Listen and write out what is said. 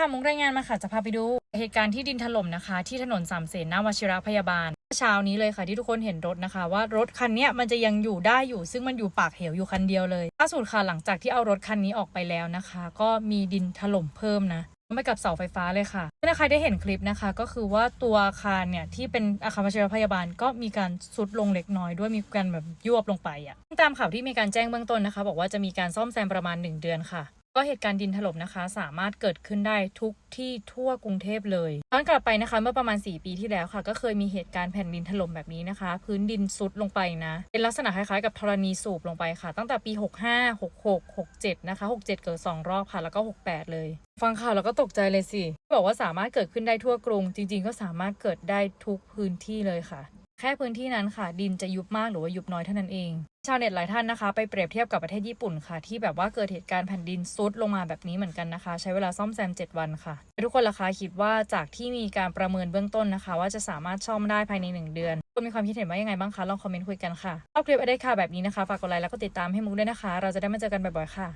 ค่ะมุกรายงานมาค่ะจะพาไปดู เหตุการณ์ที่ดินถล่มนะคะ ที่ถนนสามเสนหน้าวชิระพยาบาลเช้านี้เลยค่ะที่ทุกคนเห็นรถนะคะ ว่ารถคันเนี้ยมันจะยังอยู่ได้อยู่ ซึ่งมันอยู่ปากเหวอยู่คันเดียวเลยล่าสุดค่ะหลังจากที่เอารถคันนี้ออกไปแล้วนะคะ ก็มีดินถล่มเพิ่มนะไปกับเสาไฟฟ้าเลยค่ะถ้าใครได้เห็นคลิปนะคะ ก็คือว่าตัวอาคารเนี่ยที่เป็นอาคารวชิรพยาบาลก็มีการซุดลงเล็กน้อยด้วยมีการแบบยวบลงไปอะตามข่าวที่มีการแจ้งเบื้องต้นนะคะ บอกว่าจะมีการซ่อมแซมประมาณ 1 เดือนค่ะ ก็เหตุการณ์ดินถล่มนะคะ สามารถเกิดขึ้นได้ทุกที่ทั่วกรุงเทพเลยย้อนกลับไปนะคะ เมื่อประมาณ 4 ปีที่แล้วค่ะ ก็เคยมีเหตุการณ์แผ่นดินถล่มแบบนี้นะคะ พื้นดินซุดลงไปนะ เป็นลักษณะคล้ายๆกับธรณีสูบลงไปค่ะ ตั้งแต่ปี 65 66 67 นะคะ 67 เกิด 2 รอบค่ะ แล้วก็ 68 เลย ฟังข่าวแล้วก็ตกใจเลยสิ บอกว่าสามารถเกิดขึ้นได้ทั่วกรุง จริง ๆ ก็สามารถเกิดได้ทุกพื้นที่เลยค่ะ แค่พื้นที่นั้นค่ะ ดินจะยุบมากหรือว่ายุบน้อยเท่านั้นเอง ชาวเน็ตหลายท่านนะคะ ไปเปรียบเทียบกับประเทศญี่ปุ่นค่ะ ที่แบบว่าเกิดเหตุการณ์แผ่นดินซุดลงมาแบบนี้เหมือนกันนะคะ ใช้เวลาซ่อมแซม 7 วันค่ะ ทุกคนล่ะคะคิดว่าจากที่มีการประเมินเบื้องต้นนะคะ ว่าจะสามารถซ่อมได้ภายใน 1 เดือนคุณมีความคิดเห็นว่ายังไงบ้างคะลองคอมเมนต์คุยกันค่ะชอบคลิปอะไรค่ะแบบนี้นะคะฝากกดไลค์แล้วก็ติดตามให้มุกด้วยนะคะ เราจะได้มาเจอกันบ่อยๆค่ะ